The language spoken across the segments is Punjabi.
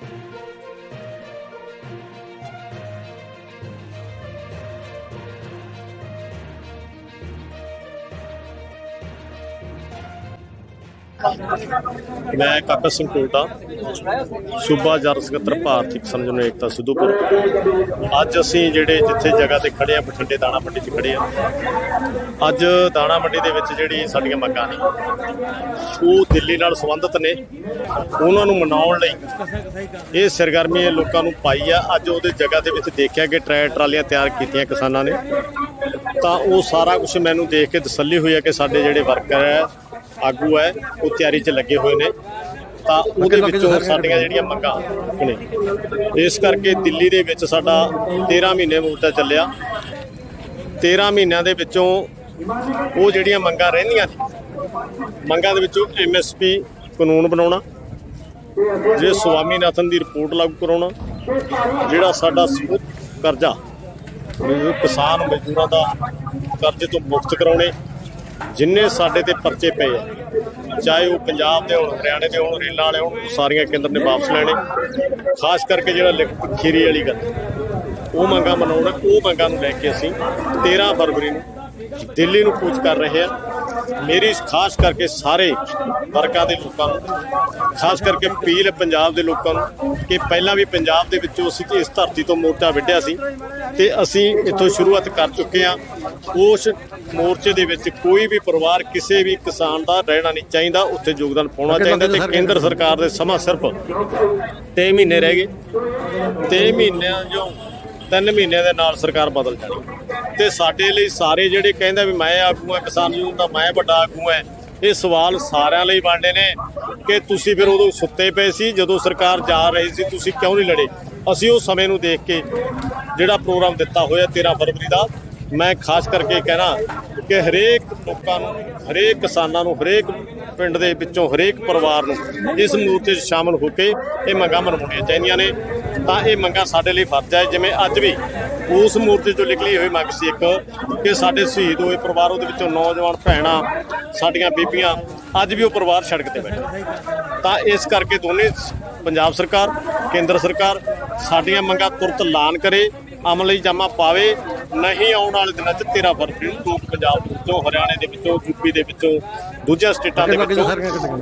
Thank you. ਮੈਂ ਕਾਕਾ ਸਿੰਘ ਕੋਟਾ ਸੂਬਾ ਜਰ ਸਕੱਤਰ ਭਾਰਤੀ ਕਿਸਾਨ ਜਨ ਏਕਤਾ ਸਿੱਧੂਪੁਰ। ਅੱਜ ਅਸੀਂ ਜਿਹੜੇ ਜਿੱਥੇ ਜਗ੍ਹਾ ਤੇ ਖੜੇ ਆ, ਬਠਿੰਡੇ ਦਾਣਾ ਮੰਡੀ 'ਚ ਖੜੇ ਆ। ਅੱਜ ਦਾਣਾ ਮੰਡੀ ਦੇ ਵਿੱਚ ਜਿਹੜੀ ਸਾਡੀਆਂ ਮੰਗਾਂ ਨੇ, ਉਹ ਦਿੱਲੀ ਨਾਲ ਸੰਬੰਧਿਤ ਨੇ। ਉਹਨਾਂ ਨੂੰ ਮਨਾਉਣ ਲਈ ਇਹ ਸਰਗਰਮੀ ਇਹ ਲੋਕਾਂ ਨੂੰ ਪਾਈ ਆ। ਅੱਜ ਉਹਦੇ ਜਗ੍ਹਾ ਦੇ ਵਿੱਚ ਦੇਖਿਆ ਕਿ ਟਰੈਕਟਰ ਟਰਾਲੀਆਂ ਤਿਆਰ ਕੀਤੀਆਂ ਕਿਸਾਨਾਂ ਨੇ। ਤਾਂ ਉਹ ਸਾਰਾ ਕੁਝ ਮੈਨੂੰ ਦੇਖ ਕੇ ਤਸੱਲੀ ਹੋਈ ਹੈ ਕਿ ਸਾਡੇ ਜਿਹੜੇ ਵਰਕਰ ਹੈ ਆਗੂ ਹੈ ਉਹ ਤਿਆਰੀ 'ਚ ਲੱਗੇ ਹੋਏ ਨੇ। ਤਾਂ ਉਹਦੇ ਵਿੱਚੋਂ ਸਾਡੀਆਂ ਜਿਹੜੀਆਂ ਮੰਗਾਂ ਨੇ ਇਸ ਕਰਕੇ ਦਿੱਲੀ ਦੇ ਵਿੱਚ ਸਾਡਾ 13 ਮਹੀਨੇ ਮੋਰਚਾ ਚੱਲਿਆ। 13 ਮਹੀਨਿਆਂ ਦੇ ਵਿੱਚੋਂ ਉਹ ਜਿਹੜੀਆਂ ਮੰਗਾਂ ਰਹਿੰਦੀਆਂ ਨੇ ਮੰਗਾਂ ਦੇ ਵਿੱਚੋਂ ਐਮਐਸਪੀ ਕਾਨੂੰਨ ਬਣਾਉਣਾ ਜੇ ਸਵਾਮੀਨਾਥਨ ਦੀ ਰਿਪੋਰਟ ਲਾਗੂ ਕਰਾਉਣਾ ਜਿਹੜਾ ਸਾਡਾ ਸਮੂਹ ਕਰਜ਼ਾ ਕਿਸਾਨ ਮਜ਼ਦੂਰਾਂ ਦਾ ਕਰਜ਼ੇ ਤੋਂ ਮੁਕਤ ਕਰਾਉਣੇ ਜਿੰਨੇ ਸਾਡੇ ਤੇ ਪਰਚੇ ਪਏ ਆ, ਚਾਹੇ ਉਹ ਪੰਜਾਬ ਦੇ ਹੋਣ, ਹਰਿਆਣੇ ਦੇ ਹੋਣ, ਰੇਲਾਂ ਵਾਲੇ ਹੋਣ, ਉਹ ਸਾਰੀਆਂ ਕੇਂਦਰ ਨੇ ਵਾਪਸ ਲੈਣੇ। ਖਾਸ ਕਰਕੇ ਜਿਹੜਾ ਲਿਖ- ਖੀਰੀ ਵਾਲੀ ਗੱਲ, ਉਹ ਮੰਗਾਂ ਮਨਾਉਣਾ, ਉਹ ਮੰਗਾਂ ਨੂੰ ਲੈ ਕੇ ਅਸੀਂ 13 ਫਰਵਰੀ ਨੂੰ ਦਿੱਲੀ ਨੂੰ ਕੂਚ ਕਰ ਰਹੇ ਹਾਂ ਮੇਰੀ ਖਾਸ ਕਰਕੇ ਸਾਰੇ ਵਰਗਾਂ ਦੇ ਲੋਕਾਂ ਨੂੰ ਖਾਸ ਕਰਕੇ ਅਪੀਲ ਹੈ ਪੰਜਾਬ ਦੇ ਲੋਕਾਂ ਨੂੰ ਕਿ ਪਹਿਲਾਂ ਵੀ ਪੰਜਾਬ ਦੇ ਵਿੱਚੋਂ ਅਸੀਂ ਇਸ ਧਰਤੀ ਤੋਂ ਮੋਰਚਾ ਵਿੱਢਿਆ ਸੀ ਤੇ ਅਸੀਂ ਇੱਥੋਂ ਸ਼ੁਰੂਆਤ ਕਰ ਚੁੱਕੇ ਹਾਂ। ਉਸ ਮੋਰਚੇ ਦੇ ਵਿੱਚ ਕੋਈ ਵੀ ਪਰਿਵਾਰ ਕਿਸੇ ਵੀ ਕਿਸਾਨ ਦਾ ਰਹਿਣਾ ਨਹੀਂ ਚਾਹੀਦਾ ਉੱਥੇ ਯੋਗਦਾਨ ਪਾਉਣਾ ਚਾਹੀਦਾ ਤੇ ਕੇਂਦਰ ਸਰਕਾਰ ਦੇ ਸਮਾਂ ਸਿਰਫ 3 ਮਹੀਨੇ ਰਹਿ ਗਏ। 3 ਮਹੀਨਿਆਂ ਜੋ 3 ਮਹੀਨਿਆਂ ਦੇ ਨਾਲ ਸਰਕਾਰ ਬਦਲ ਜਾਣੀ। ਤੇ ਸਾਡੇ ਲਈ ਸਾਰੇ ਜਿਹੜੇ ਕਹਿੰਦੇ ਵੀ ਮੈਂ ਆਗੂ ਆ ਕਿਸਾਨ ਯੂਨੀਅਨ ਦਾ ਮੈਂ ਵੱਡਾ ਆਗੂ ਆ ਇਹ ਸਵਾਲ ਸਾਰਿਆਂ ਲਈ ਬਣਦੇ ਨੇ ਕਿ ਤੁਸੀਂ ਫਿਰ ਉਦੋਂ ਸੁੱਤੇ ਪਏ ਸੀ, ਜਦੋਂ ਸਰਕਾਰ ਜਾ ਰਹੀ ਸੀ, ਤੁਸੀਂ ਕਿਉਂ ਨਹੀਂ ਲੜੇ? ਅਸੀਂ ਉਹ ਸਮੇਂ ਨੂੰ ਦੇਖ ਕੇ ਜਿਹੜਾ ਪ੍ਰੋਗਰਾਮ ਦਿੱਤਾ ਹੋਇਆ 13 ਫਰਵਰੀ ਦਾ, ਮੈਂ ਖਾਸ ਕਰਕੇ ਕਹਿਣਾ ਕਿ ਹਰੇਕ ਲੋਕਾਂ ਨੂੰ, ਹਰੇਕ ਕਿਸਾਨਾਂ ਨੂੰ, ਹਰੇਕ ਪਿੰਡ ਦੇ ਵਿੱਚੋਂ, ਹਰੇਕ ਪਰਿਵਾਰ ਨੂੰ ਇਸ ਮੋਰਚੇ 'ਚ ਸ਼ਾਮਲ ਹੋ ਕੇ ਇਹ ਮੰਗਾਂ ਮਨਾਉਣੀਆਂ ਚਾਹੀਦੀਆਂ ਨੇ। ਤਾਂ ਇਹ ਮੰਗਾਂ ਸਾਡੇ ਲਈ ਫਰਜ਼ ਹੈ, ਜਿਵੇਂ ਅੱਜ ਵੀ ਉਸ ਮੋਰਚੇ 'ਚੋਂ ਨਿਕਲੀ ਹੋਈ ਮੰਗ ਸੀ ਇੱਕ ਕਿ ਸਾਡੇ ਸ਼ਹੀਦ ਹੋਏ ਪਰਿਵਾਰ, ਉਹਦੇ ਵਿੱਚੋਂ ਨੌਜਵਾਨ ਭੈਣਾਂ, ਸਾਡੀਆਂ ਬੀਬੀਆਂ ਅੱਜ ਵੀ ਉਹ ਪਰਿਵਾਰ ਸੜਕ ਤੇ ਬੈਠੇ ਤਾਂ ਇਸ ਕਰਕੇ ਦੋਨੇ ਪੰਜਾਬ ਸਰਕਾਰ, ਕੇਂਦਰ ਸਰਕਾਰ ਸਾਡੀਆਂ ਮੰਗਾਂ ਤੁਰਤ ਐਲਾਨ ਕਰੇ, ਅਮਲ ਲਈ ਜਾਮਾ ਪਾਵੇ ਨਹੀਂ ਆਉਣ ਵਾਲੇ ਦਿਨਾਂ 'ਚ 13 ਫਰਵਰੀ ਨੂੰ ਲੋਕ ਪੰਜਾਬ ਦੇ ਵਿੱਚੋਂ ਹਰਿਆਣੇ ਦੇ ਵਿੱਚੋਂ ਯੂਪੀ ਦੇ ਵਿੱਚੋਂ ਦੂਜੀਆਂ ਸਟੇਟਾਂ ਦੇ ਵਿੱਚੋਂ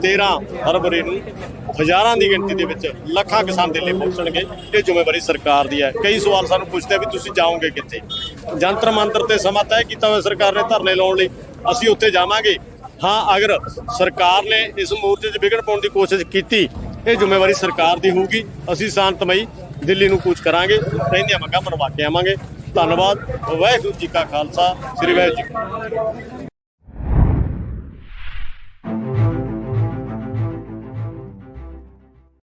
13 ਫਰਵਰੀ ਨੂੰ ਹਜ਼ਾਰਾਂ ਦੀ ਗਿਣਤੀ ਦੇ ਵਿੱਚ ਲੱਖਾਂ ਕਿਸਾਨ ਦਿੱਲੀ ਪਹੁੰਚਣਗੇ। ਇਹ ਜ਼ਿੰਮੇਵਾਰੀ ਸਰਕਾਰ ਦੀ ਹੈ। ਕਈ ਸਵਾਲ ਸਾਨੂੰ ਪੁੱਛਦੇ ਵੀ ਤੁਸੀਂ ਜਾਓਗੇ ਕਿੱਥੇ? ਜੰਤਰ ਮੰਤਰ ਤੇ ਸਮਾਂ ਤੈਅ ਕੀਤਾ ਹੋਇਆ ਸਰਕਾਰ ਨੇ ਧਰਨੇ ਲਾਉਣ ਲਈ। ਅਸੀਂ ਉੱਥੇ ਜਾਵਾਂਗੇ। ਹਾਂ ਅਗਰ ਸਰਕਾਰ ਨੇ ਇਸ ਮੋਰਚੇ 'ਚ ਵਿਗੜ ਪਾਉਣ ਦੀ ਕੋਸ਼ਿਸ਼ ਕੀਤੀ ਇਹ ਜ਼ਿੰਮੇਵਾਰੀ ਸਰਕਾਰ ਦੀ ਹੋਊਗੀ। ਅਸੀਂ ਸ਼ਾਂਤਮਈ ਦਿੱਲੀ ਨੂੰ ਕੂਚ ਕਰਾਂਗੇ। ਰਹਿੰਦੀਆਂ ਮੰਗਾਂ ਮਨਵਾ ਕੇ ਆਵਾਂਗੇ। ਧੰਨਵਾਦ ਵਾਹਿਗੁਰੂ ਜੀ ਕਾ ਖਾਲਸਾ ਸ੍ਰੀ ਵਾਹਿਗੁਰੂ ਜੀ